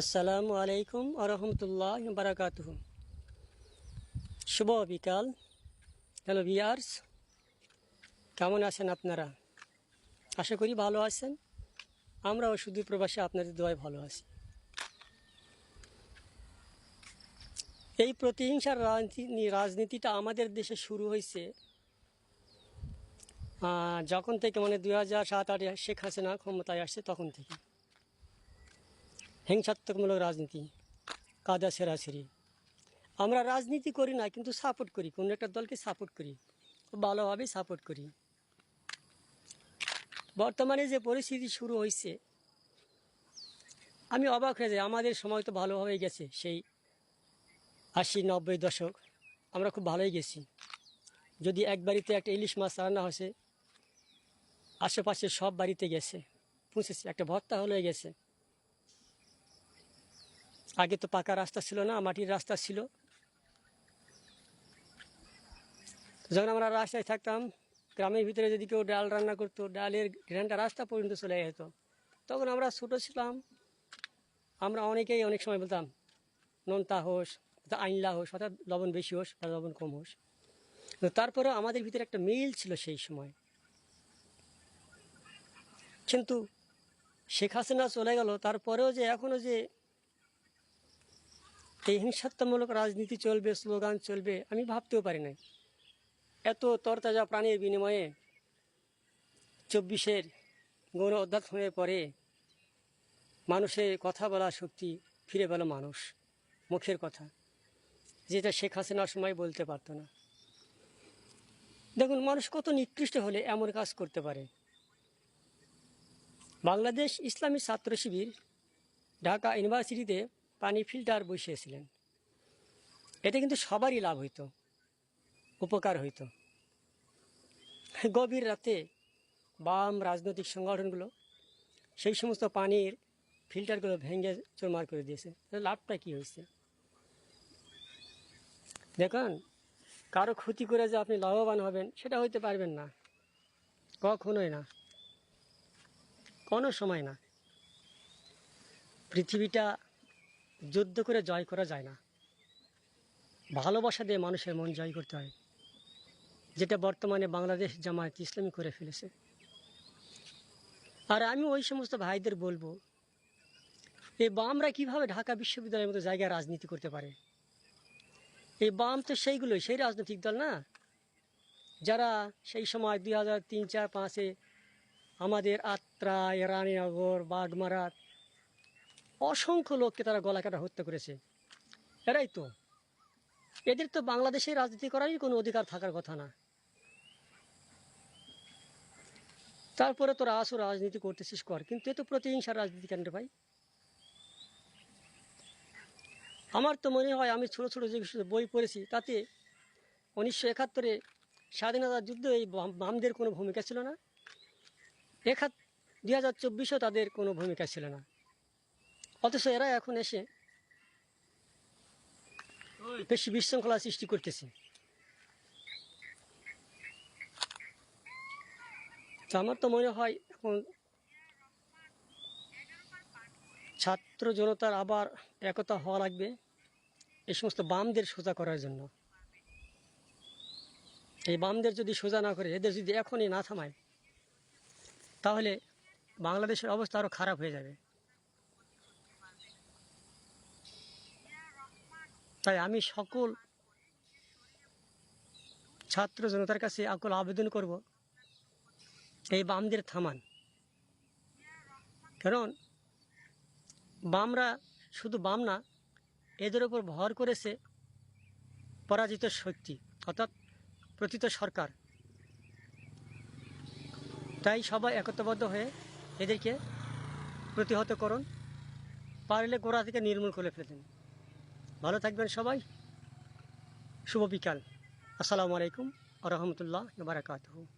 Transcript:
আসসালামু আলাইকুম আরহামতুল্লাহ বারাকাতুহ শুভ বিকাল হ্যালো ভিয়ার্স কেমন আছেন আপনারা? আশা করি ভালো আছেন। আমরাও শুধু প্রবাসে আপনাদের দোয়ায় ভালো আছি। এই প্রতিহিংসার রাজনীতি, রাজনীতিটা আমাদের দেশে শুরু হয়েছে যখন থেকে মানে দুই হাজার সাত আটে শেখ হাসিনা ক্ষমতায় আসছে তখন থেকে। হিংসাত্মকমূলক রাজনীতি, কাদা সেরাছেরি আমরা রাজনীতি করি না, কিন্তু সাপোর্ট করি। কোনো একটা দলকে সাপোর্ট করি, ভালোভাবে সাপোর্ট করি। বর্তমানে যে পরিস্থিতি শুরু হয়েছে আমি অবাক হয়ে যাই। আমাদের সময় তো ভালোভাবে গেছে, সেই আশি, নব্বই দশক। আমরা খুব ভালোই গেছি। যদি এক বাড়িতে একটা ইলিশ মাছ রান্না হয়েছে, আশেপাশে সব বাড়িতে গেছে। পৌঁছেছে। একটা ভর্তা হয়ে গেছে। আগে তো পাকা রাস্তা ছিল না, মাটির রাস্তা ছিল। যখন আমরা রাস্তায় থাকতাম, গ্রামের ভিতরে যদি কেউ ডাল রান্না করতো, ডালের ঘ্রানটা রাস্তা পর্যন্ত চলে যেত। তখন আমরা ছোটো ছিলাম। আমরা অনেকেই অনেক সময় বলতাম, নোনতা হোস আইনলা হোস, অর্থাৎ লবণ বেশি হোস বা লবণ কম হোস। তারপরেও আমাদের ভিতরে একটা মিল ছিল সেই সময়। কিন্তু শেখ হাসিনা চলে গেল, তারপরেও যে এখনও যে এই হিংসাত্মমূলক রাজনীতি চলবে, স্লোগান চলবে, আমি ভাবতেও পারি নাই। এত তরতাজা প্রাণীর বিনিময়ে চব্বিশের গণ অধ্যাত্মের পরে মানুষের কথা বলার শক্তি ফিরে পেল মানুষ, মুখের কথা, যেটা শেখ হাসিনার সময় বলতে পারতো না। দেখুন, মানুষ কত নিকৃষ্ট হলে এমন কাজ করতে পারে। বাংলাদেশ ইসলামী ছাত্র শিবির, ঢাকা ইউনিভার্সিটিতে পানি ফিল্টার বসিয়েছিলেন। এতে কিন্তু সবারই লাভ হইতো, উপকার হইতো। গভীর রাতে বাম রাজনৈতিক সংগঠনগুলো সেই সমস্ত পানির ফিল্টারগুলো ভেঙে চোরমার করে দিয়েছে। লাভটা কি হয়েছে? দেখুন, কারও ক্ষতি করে যে আপনি লাভবান হবেন, সেটা হইতে পারবেন না। কখনোই না। কোনো সময় না। পৃথিবীটা যুদ্ধ করে জয় করা যায় না। ভালোবাসা দিয়ে মানুষের মন জয় করতে হয়, যেটা বর্তমানে বাংলাদেশ জামায়াত ইসলামী করে ফেলেছে। আর আমি ওই সমস্ত ভাইদের বলব এই বামরা কীভাবে ঢাকা বিশ্ববিদ্যালয়ের মতো জায়গায় রাজনীতি করতে পারে? এই বাম তো সেইগুলোই, সেই রাজনৈতিক দল না। যারা সেই সময় দুই হাজার তিন, চার, পাঁচে আমাদের আত্রা রানীনগর বাগমারা অসংখ্য লোককে তারা গলা কাটা হত্যা করেছে। এরাই তো। এদের তো বাংলাদেশে রাজনীতি করারই কোনো অধিকার থাকার কথা না। তারপরে তোরা আসো, রাজনীতি করতেছিস কর। কিন্তু এ তো প্রতিহিংসার রাজনীতি কেন ভাই? আমার তো মনে হয় আমি ছোটো ছোটো যে বই পড়েছি, তাতে উনিশশো একাত্তরে স্বাধীনতা যুদ্ধে এই বাম- বামদের কোনো ভূমিকা ছিল না। একাত দুই হাজার তাদের কোনো ভূমিকা ছিল না। অথচ এরা এখন এসে বেশি বিশৃঙ্খলা সৃষ্টি করতেছে। তো আমার তো মনে হয় এখন ছাত্র জনতার আবার একতা হওয়া লাগবে এই সমস্ত বামদের সোজা করার জন্য। এই বামদের যদি সোজা না করে এদের যদি এখনই না থামায় তাহলে বাংলাদেশের অবস্থা আরও খারাপ হয়ে যাবে। তাই আমি সকল ছাত্র জনতার কাছে আকল আবেদন করব এই বামদের থামান। কারণ বামরা শুধু বাম না, এদের ওপর ভর করেছে পরাজিত শক্তি, অর্থাৎ প্রতীত সরকার। তাই সবাই একত্রবদ্ধ হয়ে এদেরকে প্রতিহত করুন, পারলে গোড়া থেকে নির্মূল করে ফেলেন। ভালো থাকবেন সবাই। শুভ বিকাল। আসসালামু আলাইকুম আ রহমতুল্লাহ বারাকাতুহু।